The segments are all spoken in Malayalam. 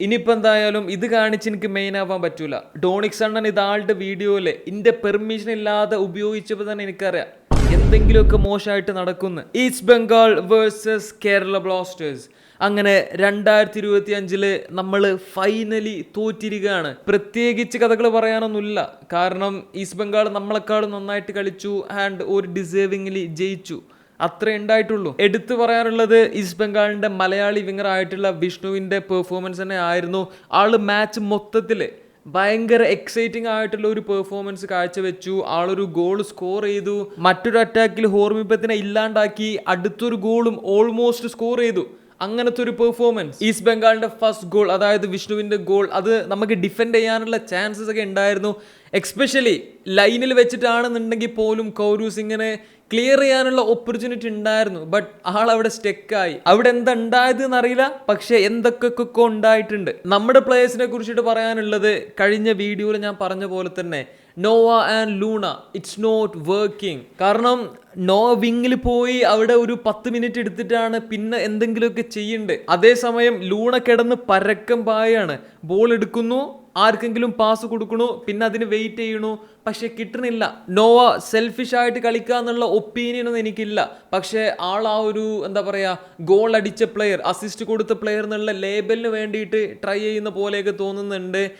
ഇനിയിപ്പോൾ എന്തായാലും ഇത് കാണിച്ച് എനിക്ക് മെയിൻ ആവാൻ പറ്റൂല. ഡോണിക്സ് അണ്ണൻ ഇതാളുടെ വീഡിയോയിൽ ഇന്റെ പെർമിഷൻ ഇല്ലാതെ ഉപയോഗിച്ചപ്പോൾ തന്നെ എനിക്കറിയാം എന്തെങ്കിലുമൊക്കെ മോശമായിട്ട് നടക്കുന്നു. East Bengal versus Kerala Blasters അങ്ങനെ രണ്ടായിരത്തി ഇരുപത്തി അഞ്ചിൽ നമ്മൾ ഫൈനലി തോറ്റിരിക്കുകയാണ്. പ്രത്യേകിച്ച് കഥകൾ പറയാനൊന്നുമില്ല. കാരണം ഈസ്റ്റ് ബംഗാൾ നമ്മളെക്കാളും നന്നായിട്ട് കളിച്ചു ആൻഡ് ഒരു ഡിസേർവിംഗിലി ജയിച്ചു. അത്രേ ഉണ്ടായിട്ടുള്ളൂ. എടുത്തു പറയാനുള്ളത് ഈസ്റ്റ് ബംഗാളിന്റെ മലയാളി വിങ്ങർ ആയിട്ടുള്ള വിഷ്ണുവിന്റെ പെർഫോമൻസ് തന്നെ ആയിരുന്നു. ആൾ മാച്ച് മൊത്തത്തിൽ ഭയങ്കര എക്സൈറ്റിംഗ് ആയിട്ടുള്ള ഒരു പെർഫോമൻസ് കാഴ്ചവെച്ചു. ആളൊരു ഗോൾ സ്കോർ ചെയ്തു. മറ്റൊരു അറ്റാക്കിൽ ഹോർമിപ്പത്തിനെ ഇല്ലാണ്ടാക്കി. അടുത്തൊരു ഗോളും ഓൾമോസ്റ്റ് സ്കോർ ചെയ്തു. അങ്ങനത്തെ ഒരു പെർഫോമൻസ് ഈസ്റ്റ് ബംഗാളിന്റെ ഫസ്റ്റ് ഗോൾ അതായത് വിഷ്ണുവിന്റെ ഗോൾ അത് നമുക്ക് ഡിഫെൻഡ് ചെയ്യാനുള്ള ചാൻസസ് ഒക്കെ ഉണ്ടായിരുന്നു. എക്സ്പെഷ്യലി ലൈനിൽ വെച്ചിട്ടാണെന്നുണ്ടെങ്കിൽ പോലും കൗരു സിംഗിനെ ക്ലിയർ ചെയ്യാനുള്ള ഓപ്പർച്യൂണിറ്റി ഉണ്ടായിരുന്നു. ബട്ട് ആൾ അവിടെ സ്റ്റെക്കായി അവിടെ എന്താ ഉണ്ടായത് എന്നറിയില്ല പക്ഷെ എന്തൊക്കെ ഉണ്ടായിട്ടുണ്ട്. നമ്മുടെ പ്ലേയേഴ്സിനെ കുറിച്ചിട്ട് പറയാനുള്ളത് കഴിഞ്ഞ വീഡിയോയിൽ ഞാൻ പറഞ്ഞ പോലെ തന്നെ Noah and Luna it's not working കാരണം നോ വിങ്ങിൽ പോയി അവിടെ ഒരു പത്ത് മിനിറ്റ് എടുത്തിട്ടാണ് പിന്നെ എന്തെങ്കിലുമൊക്കെ ചെയ്യണ്ടേ. അതേസമയം ലൂണ കിടന്ന് പരക്കം പായാണ്. ബോൾ എടുക്കുന്നു ആർക്കെങ്കിലും പാസ് കൊടുക്കണു പിന്നെ അതിന് വെയിറ്റ് ചെയ്യണു. പക്ഷെ കിട്ടണില്ല. നോവ സെൽഫിഷ് ആയിട്ട് കളിക്കുക എന്നുള്ള ഒപ്പീനിയൻ ഒന്നും എനിക്കില്ല. പക്ഷേ ആൾ ആ ഒരു എന്താ പറയുക ഗോൾ അടിച്ച പ്ലെയർ അസിസ്റ്റ് കൊടുത്ത പ്ലെയർ എന്നുള്ള ലേബലിന് വേണ്ടിയിട്ട് ട്രൈ ചെയ്യുന്ന പോലെയൊക്കെ തോന്നുന്നുണ്ട്.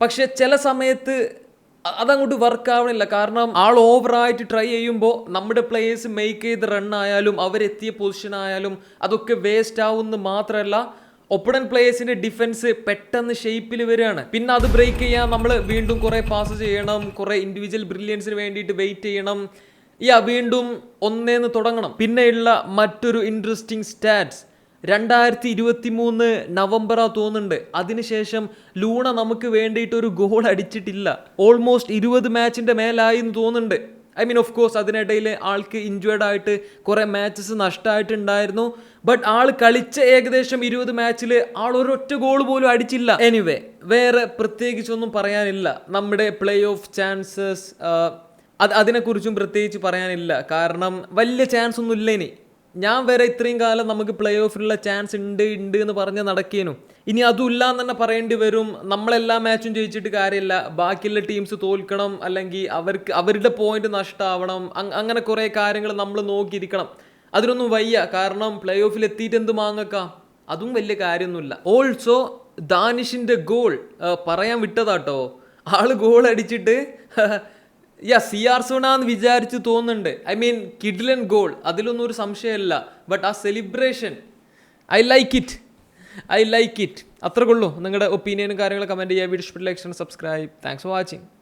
പക്ഷെ ചില സമയത്ത് അതങ്ങോട്ട് വർക്ക് ആവണില്ല. കാരണം ആൾ ഓവറായിട്ട് ട്രൈ ചെയ്യുമ്പോൾ നമ്മുടെ പ്ലേയേഴ്സ് മേക്ക് ചെയ്ത് റൺ ആയാലും അവരെത്തിയ പൊസിഷൻ ആയാലും അതൊക്കെ വേസ്റ്റ് ആവുമെന്ന് മാത്രമല്ല ഒപ്പണൻ പ്ലേയേഴ്സിന്റെ ഡിഫൻസ് പെട്ടെന്ന് ഷേപ്പിൽ വരികയാണ് പിന്നെ അത് ബ്രേക്ക് ചെയ്യാൻ നമ്മൾ വീണ്ടും കുറെ പാസ് ചെയ്യണം കുറെ ഇൻഡിവിജ്വൽ ബ്രില്യൻസിന് വേണ്ടിയിട്ട് വെയിറ്റ് ചെയ്യണം. യാ വീണ്ടും ഒന്നേന്ന് തുടങ്ങണം. പിന്നെയുള്ള മറ്റൊരു ഇൻട്രസ്റ്റിംഗ് സ്റ്റാറ്റ്സ് രണ്ടായിരത്തി ഇരുപത്തി മൂന്ന് നവംബറാ തോന്നുന്നുണ്ട്. അതിനുശേഷം ലൂണ നമുക്ക് വേണ്ടിയിട്ട് ഒരു ഗോൾ അടിച്ചിട്ടില്ല. ഓൾമോസ്റ്റ് ഇരുപത് മാച്ചിന്റെ മേലായി എന്ന് തോന്നുന്നുണ്ട്. ഐ മീൻ ഓഫ് കോഴ്സ് അതിനിടയിൽ ആൾക്ക് ഇഞ്ചുവേർഡ് ആയിട്ട് കുറെ മാച്ചസ് നഷ്ടമായിട്ടുണ്ടായിരുന്നു ബട്ട് ആൾ കളിച്ച ഏകദേശം ഇരുപത് മാച്ചിൽ ആൾ ഒരൊറ്റ ഗോൾ പോലും അടിച്ചില്ല. എനിവേ വേറെ പ്രത്യേകിച്ചൊന്നും പറയാനില്ല. നമ്മുടെ പ്ലേ ഓഫ് ചാൻസസ് അത് അതിനെക്കുറിച്ചും പ്രത്യേകിച്ച് പറയാനില്ല. കാരണം വലിയ ചാൻസ് ഒന്നും ഇല്ല ഇനി. ഞാൻ വരെ ഇത്രയും കാലം നമുക്ക് പ്ലേ ഓഫിലുള്ള ചാൻസ് ഉണ്ട് ഉണ്ട് എന്ന് പറഞ്ഞ് നടക്കേനു. ഇനി അതുമില്ല എന്ന് തന്നെ പറയേണ്ടി വരും. നമ്മളെല്ലാ മാച്ചും ജയിച്ചിട്ട് കാര്യമില്ല. ബാക്കിയുള്ള ടീംസ് തോൽക്കണം അല്ലെങ്കിൽ അവർക്ക് അവരുടെ പോയിന്റ് നഷ്ടമാവണം അങ്- അങ്ങനെ കുറേ കാര്യങ്ങൾ നമ്മൾ നോക്കിയിരിക്കണം. അതിനൊന്നും വയ്യ. കാരണം പ്ലേ ഓഫിൽ എത്തിയിട്ട് എന്ത് മാങ്ങക്കാം? അതും വലിയ കാര്യമൊന്നുമില്ല. ഓൾസോ ദാനിഷിന്റെ ഗോൾ പറയാൻ വിട്ടതാട്ടോ. ആൾ ഗോൾ അടിച്ചിട്ട് യാ സി ആർ സോണാന്ന് വിചാരിച്ച് തോന്നുന്നുണ്ട്. ഐ മീൻ കിഡ്ലൻ ഗോൾ അതിലൊന്നും ഒരു സംശയമല്ല. ബട്ട് ആ celebration I like it I like it അത്രക്കുള്ളൂ നിങ്ങളുടെ ഒപ്പീനിയനും കാര്യങ്ങളും കമന്റ് ചെയ്യുക വീഡിയോ ഇഷ്ടപ്പെട്ട like subscribe thanks for watching